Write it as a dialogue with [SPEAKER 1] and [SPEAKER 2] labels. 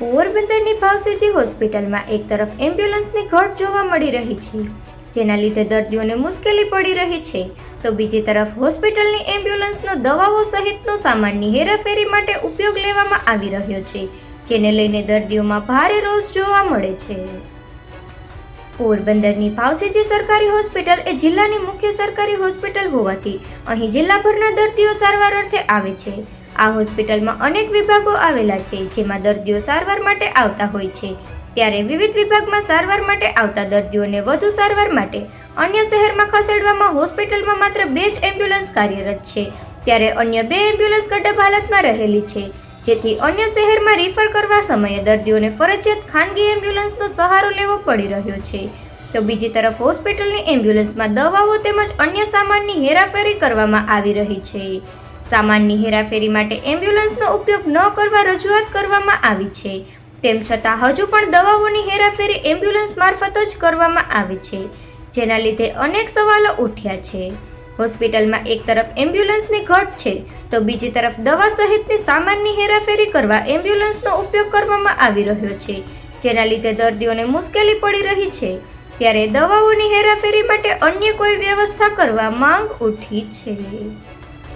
[SPEAKER 1] પોરબંદરની ભાવસેજી હોસ્પિટલમાં એક તરફ એમ્બ્યુલન્સની ઘટ જોવા મળી રહી છે, જેના લીધે દર્દીઓને મુશ્કેલી પડી રહી છે, તો બીજી તરફ હોસ્પિટલની એમ્બ્યુલન્સનો દવાઓ સહિતનો સામાનની હેરાફેરી માટે ઉપયોગ લેવામાં આવી રહ્યો છે, જેને લઈને દર્દીઓમાં ભારે રોષ જોવા મળે છે. પોરબંદરની ભાવસેજી સરકારી હોસ્પિટલ એ જિલ્લાની મુખ્ય સરકારી હોસ્પિટલ હોવાથી અહીં જિલ્લાભરના દર્દીઓ સારવાર અર્થે આવે છે આ હોસ્પિટલમાં અનેક વિભાગો આવેલા છે, જેમાં દર્દીઓ સારવાર માટે આવતા હોય છે. ત્યારે વિવિધ વિભાગમાં સારવાર માટે આવતા દર્દીઓને વધુ સારવાર માટે અન્ય શહેરમાં ખસેડવામાં હોસ્પિટલમાં માત્ર બે જ એમ્બ્યુલન્સ કાર્યરત છે. ત્યારે અન્ય બે એમ્બ્યુલન્સ ગડબ હાલતમાં રહેલી છે. જેથી અન્ય શહેરમાં રિફર કરવા સમયે દર્દીઓને ફરજિયાત ખાનગી એમ્બ્યુલન્સનો સહારો લેવો પડી રહ્યો છે. તો બીજી તરફ હોસ્પિટલની એમ્બ્યુલન્સમાં દવાઓ તેમજ અન્ય સામાનની હેરાફેરી કરવામાં આવી રહી છે. સામાનની હેરાફેરી માટે એમ્બ્યુલન્સનો ઉપયોગ ન કરવા રજૂઆત કરવામાં આવી છે. તેમ છતાં હજુ પણ દવાઓની હેરાફેરી એમ્બ્યુલન્સ મારફત જ કરવામાં આવે છે, જેના લીધે અનેક સવાલો ઉઠ્યા છે. હોસ્પિટલમાં એક તરફ એમ્બ્યુલન્સની ઘટ છે, તો બીજી તરફ દવા સહિતની સામાનની હેરાફેરી કરવા એમ્બ્યુલન્સનો ઉપયોગ કરવામાં આવી રહ્યો છે, જેના લીધે દર્દીઓને મુશ્કેલી પડી રહી છે. ત્યારે દવાઓની હેરાફેરી માટે અન્ય કોઈ વ્યવસ્થા કરવા માંગ ઉઠી છે.